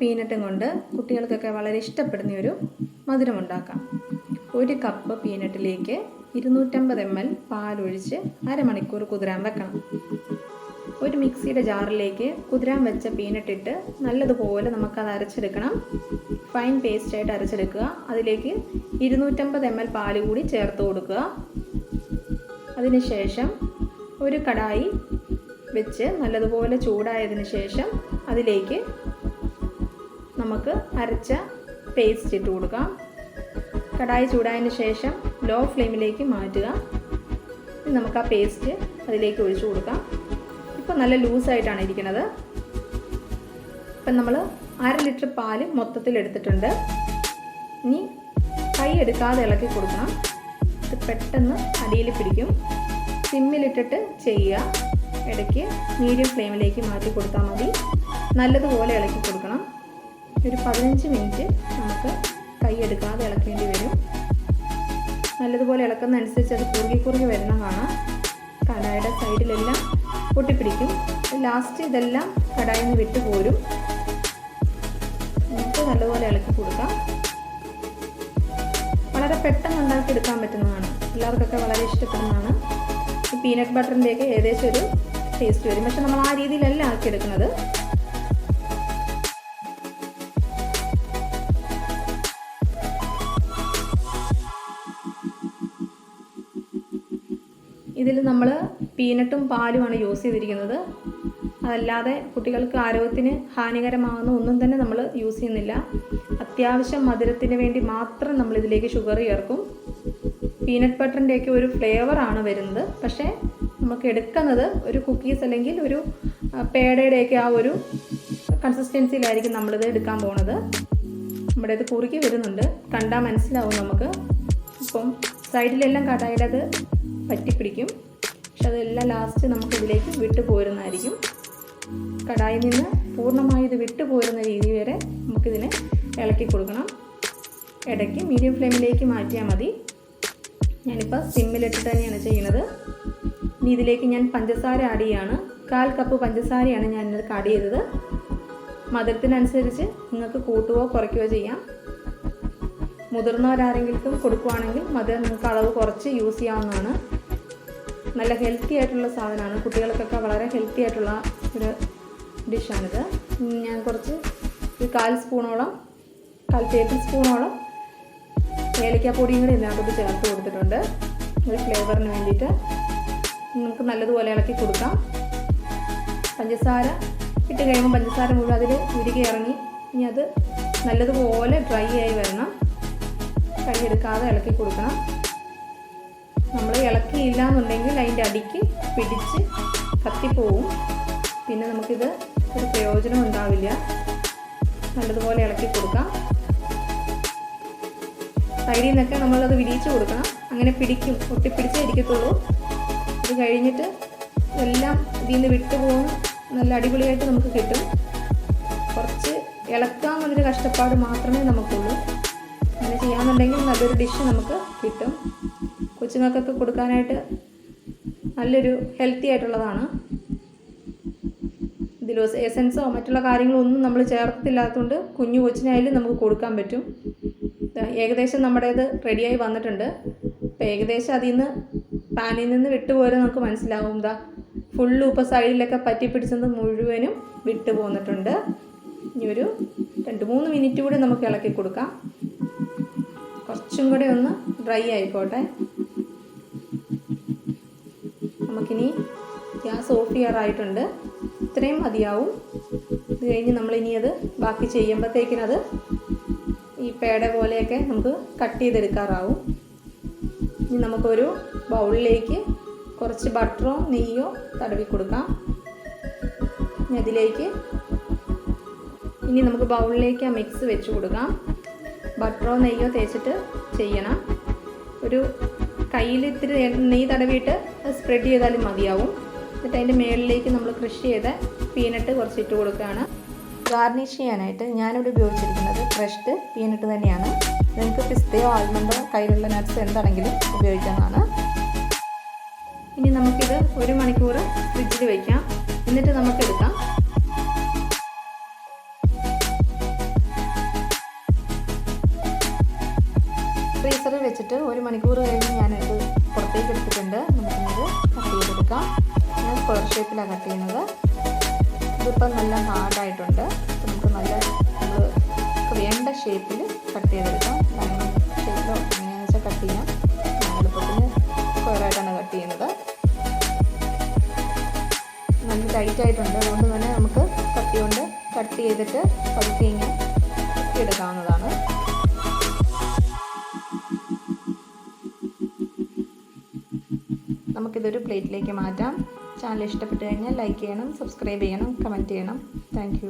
പീനട്ടും കൊണ്ട് കുട്ടികൾക്കൊക്കെ വളരെ ഇഷ്ടപ്പെടുന്ന ഒരു മധുരം ഉണ്ടാക്കാം ഒരു കപ്പ് പീനട്ടിലേക്ക് ഇരുന്നൂറ്റമ്പത് എം എൽ പാലൊഴിച്ച് അരമണിക്കൂർ കുതിരാൻ വെക്കണം. ഒരു മിക്സിയുടെ ജാറിലേക്ക് കുതിരാൻ വെച്ച പീനട്ടിട്ട് നല്ലതുപോലെ നമുക്കത് അരച്ചെടുക്കണം. ഫൈൻ പേസ്റ്റായിട്ട് അരച്ചെടുക്കുക. അതിലേക്ക് ഇരുന്നൂറ്റമ്പത് എം എൽ പാൽ കൂടി ചേർത്ത് കൊടുക്കുക. അതിനുശേഷം ഒരു കടായി വെച്ച് നല്ലതുപോലെ ചൂടായതിനു ശേഷം അതിലേക്ക് നമുക്ക് അരച്ച പേസ്റ്റ് ഇട്ട് കൊടുക്കാം. കടായി ചൂടായതിന് ശേഷം ലോ ഫ്ലെയിമിലേക്ക് മാറ്റുക. നമുക്ക് ആ പേസ്റ്റ് അതിലേക്ക് ഒഴിച്ചു കൊടുക്കാം. ഇപ്പം നല്ല ലൂസായിട്ടാണ് ഇരിക്കുന്നത്. ഇപ്പം നമ്മൾ അര ലിറ്റർ പാൽ മൊത്തത്തിൽ എടുത്തിട്ടുണ്ട്. ഇനി കൈ എടുക്കാതെ ഇളക്കി കൊടുക്കണം. ഇത് പെട്ടെന്ന് അടിയിൽ പിടിക്കും. സിമ്മിലിട്ടിട്ട് ചെയ്യുക. ഇടയ്ക്ക് മീഡിയം ഫ്ലെയിമിലേക്ക് മാറ്റി കൊടുത്താൽ മതി. നല്ലതുപോലെ ഇളക്കി കൊടുക്കണം. ഒരു പതിനഞ്ച് മിനിറ്റ് നമുക്ക് കൈ എടുക്കാതെ ഇളക്കേണ്ടി വരും. നല്ലതുപോലെ ഇളക്കുന്ന അനുസരിച്ച് അത് കുറുകി കുറുകി വരുന്ന കാണാം. കടായുടെ സൈഡിലെല്ലാം പൊട്ടിപ്പിടിക്കും. ലാസ്റ്റ് ഇതെല്ലാം കടായിൽ നിന്ന് വിട്ടു പോരും. നമുക്ക് നല്ലതുപോലെ ഇളക്കി കൊടുക്കാം. വളരെ പെട്ടെന്ന് ഉണ്ടാക്കി എടുക്കാൻ പറ്റുന്നതാണ്. എല്ലാവർക്കൊക്കെ വളരെ ഇഷ്ടപ്പെടുന്നതാണ്. ഈ പീനട്ട് ബട്ടറിന്റെയൊക്കെ ഏകദേശം ഒരു ടേസ്റ്റ് വരും. പക്ഷെ നമ്മൾ ആ രീതിയിലല്ല ആക്കിയെടുക്കുന്നത്. ഇതിൽ നമ്മൾ പീനട്ടും പാലുമാണ് യൂസ് ചെയ്തിരിക്കുന്നത്. അതല്ലാതെ കുട്ടികൾക്ക് ആരോഗ്യത്തിന് ഹാനികരമാകുന്ന ഒന്നും തന്നെ നമ്മൾ യൂസ് ചെയ്യുന്നില്ല. അത്യാവശ്യം മധുരത്തിന് വേണ്ടി മാത്രം നമ്മൾ ഇതിലേക്ക് ഷുഗർ ചേർക്കും. പീനട്ട് ബട്ടറിന്റെയൊക്കെ ഒരു ഫ്ലേവറാണ് വരുന്നത്. പക്ഷേ നമുക്ക് എടുക്കുന്നത് ഒരു കുക്കീസ് അല്ലെങ്കിൽ ഒരു പേടയുടെയൊക്കെ ആ ഒരു കൺസിസ്റ്റൻസിയിലായിരിക്കും നമ്മളിത് എടുക്കാൻ പോണത്. നമ്മുടെ ഇത് കുറുക്കി വരുന്നുണ്ട്. കണ്ടാൽ മനസ്സിലാവും നമുക്ക്. ഇപ്പം സൈഡിലെല്ലാം കടായിലത് പറ്റിപ്പിടിക്കും. പക്ഷെ അതെല്ലാം ലാസ്റ്റ് നമുക്ക് ഇതിലേക്ക് വിട്ടു പോരുന്നതായിരിക്കും. കടായിൽ നിന്ന് പൂർണമായി ഇത് വിട്ടു പോരുന്ന രീതി വരെ നമുക്കിതിനെ ഇളക്കി കൊടുക്കണം. ഇടയ്ക്ക് മീഡിയം ഫ്ലെയിമിലേക്ക് മാറ്റിയാൽ മതി. ഞാനിപ്പോൾ സിമ്മിലിട്ട് തന്നെയാണ് ചെയ്യുന്നത്. ഇനി ഇതിലേക്ക് ഞാൻ പഞ്ചസാര ആഡ് ചെയ്യാണ്. കാൽ കപ്പ് പഞ്ചസാരയാണ് ഇതിനകത്ത് ആഡ് ചെയ്തത്. മധുരത്തിനനുസരിച്ച് നിങ്ങൾക്ക് കൂട്ടുകയോ കുറയ്ക്കുകയോ ചെയ്യാം. മുതിർന്നവരാരെങ്കിലും കൊടുക്കുവാണെങ്കിൽ മധുരം നിങ്ങൾക്ക് അളവ് കുറച്ച് യൂസ് ചെയ്യാവുന്നതാണ്. നല്ല ഹെൽത്തി ആയിട്ടുള്ള സാധനമാണ്. കുട്ടികൾക്കൊക്കെ വളരെ ഹെൽത്തി ആയിട്ടുള്ള ഒരു ഡിഷാണിത് ഞാൻ കുറച്ച് ഒരു കാൽ സ്പൂണോളം കാൽ ടേബിൾ സ്പൂണോളം ഏലക്കാപ്പൊടിയും കൂടി ഇതിനകത്തോട്ട് ചേർത്ത് കൊടുത്തിട്ടുണ്ട്. ഒരു ഫ്ലേവറിന് വേണ്ടിയിട്ട്. നമുക്ക് നല്ലതുപോലെ ഇളക്കി കൊടുക്കാം. പഞ്ചസാര ഇട്ട് കഴിയുമ്പോൾ പഞ്ചസാര മുഴുവൻ അതിൽ ഉരുകി ഇറങ്ങി ഇനി അത് നല്ലതുപോലെ ഡ്രൈ ആയി വരണം. കൈ എടുക്കാതെ ഇളക്കി കൊടുക്കണം. നമ്മൾ ഇളക്കിയില്ല എന്നുണ്ടെങ്കിൽ അതിന്റെ അടിക്ക് പിടിച്ച് കത്തിപ്പോവും. പിന്നെ നമുക്കിത് ഒരു പ്രയോജനം ഉണ്ടാവില്ല. നല്ലതുപോലെ ഇളക്കി കൊടുക്കാം. സൈഡിൽ നിന്നൊക്കെ നമ്മളത് വിരിയിച്ച് കൊടുക്കണം. അങ്ങനെ പിടിക്കും. ഒട്ടിപ്പിടിച്ചേ ഇരിക്കത്തുള്ളൂ. അത് കഴിഞ്ഞിട്ട് എല്ലാം ഇതിൽ നിന്ന് വിട്ടുപോകും നല്ല അടിപൊളിയായിട്ട് നമുക്ക് കിട്ടും. കുറച്ച് ഇളക്കാമെന്നൊരു കഷ്ടപ്പാട് മാത്രമേ നമുക്കുള്ളൂ. അങ്ങനെ ചെയ്യാമെന്നുണ്ടെങ്കിൽ നല്ലൊരു ഡിഷ് നമുക്ക് കിട്ടും. കൊച്ചുങ്ങൾക്കൊക്കെ കൊടുക്കാനായിട്ട് നല്ലൊരു ഹെൽത്തി ആയിട്ടുള്ളതാണ്. ഇതിൽ എസൻസോ മറ്റുള്ള കാര്യങ്ങളോ ഒന്നും നമ്മൾ ചേർത്തില്ലാത്തതുകൊണ്ട് കുഞ്ഞു കൊച്ചിനായാലും നമുക്ക് കൊടുക്കാൻ പറ്റും. ഏകദേശം നമ്മുടെ ഇത് റെഡിയായി വന്നിട്ടുണ്ട്. അപ്പോൾ ഏകദേശം അതിൽ നിന്ന് പാനിൽ നിന്ന് വിട്ടുപോരെ നമുക്ക് മനസ്സിലാവും. എന്താ ഫുള്ള് ഇപ്പോൾ സൈഡിലൊക്കെ പറ്റി പിടിച്ചത് മുഴുവനും വിട്ടു പോന്നിട്ടുണ്ട്. ഇനി ഒരു രണ്ട് മൂന്ന് മിനിറ്റ് കൂടി നമുക്ക് ഇളക്കി കൊടുക്കാം. കുറച്ചും കൂടെ ഒന്ന് ഡ്രൈ ആയിക്കോട്ടെ. നമുക്കിനി ഗ്യാസ് ഓഫ് ചെയ്യാറായിട്ടുണ്ട്. ഇത്രയും മതിയാവും. ഇത് കഴിഞ്ഞ് നമ്മളിനി അത് ബാക്കി ചെയ്യുമ്പോഴത്തേക്കിനത് ഈ പേട പോലെയൊക്കെ നമുക്ക് കട്ട് ചെയ്തെടുക്കാറാവും. ഇനി നമുക്കൊരു ബൗളിലേക്ക് കുറച്ച് ബട്ടറോ നെയ്യോ തടവി കൊടുക്കാം. ഇനി അതിലേക്ക് ഇനി നമുക്ക് ബൗളിലേക്ക് ആ മിക്സ് വെച്ച് കൊടുക്കാം. ബട്ടറോ നെയ്യോ തേച്ചിട്ട് ചെയ്യണം. ഒരു കയ്യിൽ ഇത്തിരി നെയ്യ് തടവിയിട്ട് സ്പ്രെഡ് ചെയ്താലും മതിയാവും. എന്നിട്ട് അതിന്റെ മുകളിലേക്ക് നമ്മൾ ക്രഷ് ചെയ്ത പീനട്ട് കുറച്ച് ഇട്ട് കൊടുക്കുകയാണ്. ഗാർണിഷ് ചെയ്യാനായിട്ട് ഞാനിവിടെ ഉപയോഗിച്ചിരിക്കുന്നത് ഫ്രഷ്ഡ് പീനട്ട് തന്നെയാണ്. നിങ്ങൾക്ക് പിസ്തയോ ആൽമണ്ടോ കയ്യിലുള്ള നട്ട്സ് എന്താണെങ്കിലും ഉപയോഗിക്കാവുന്നതാണ്. ഇനി നമുക്കിത് ഒരു മണിക്കൂർ ഫ്രിഡ്ജിൽ വയ്ക്കാം എന്നിട്ട് നമുക്കെടുക്കാം വെച്ചിട്ട് ഒരു മണിക്കൂർ കഴിഞ്ഞ് ഞാനത് പുറത്തേക്ക് എടുത്തിട്ടുണ്ട്. നമുക്കിത് കട്ട് ചെയ്തെടുക്കാം. ഞാൻ സ്ക്വയർ ഷേപ്പിലാണ് കട്ട് ചെയ്യുന്നത്. ഇതിപ്പം നല്ല ഹാർഡായിട്ടുണ്ട് നമുക്ക് നല്ല നമ്മൾ വേണ്ട ഷേപ്പിൽ കട്ട് ചെയ്തെടുക്കാം. കാരണം ഷേപ്പിലോ എങ്ങനെയാണെന്ന് വെച്ചാൽ കട്ട് ചെയ്യാം. എളുപ്പത്തിന് സ്ക്വയറായിട്ടാണ് കട്ട് ചെയ്യുന്നത്. നല്ല ടൈറ്റ് ആയിട്ടുണ്ട്. അതുകൊണ്ട് തന്നെ നമുക്ക് കട്ടി കൊണ്ട് കട്ട് ചെയ്തിട്ട് പതുക്കെ ഇങ്ങനെ എടുക്കാവുന്നതാണ്. നമുക്കിതൊരു പ്ലേറ്റിലേക്ക് മാറ്റാം. ചാനൽ ഇഷ്ടപ്പെട്ട് കഴിഞ്ഞാൽ ലൈക്ക് ചെയ്യണം സബ്സ്ക്രൈബ് ചെയ്യണം കമന്റ് ചെയ്യണം. താങ്ക്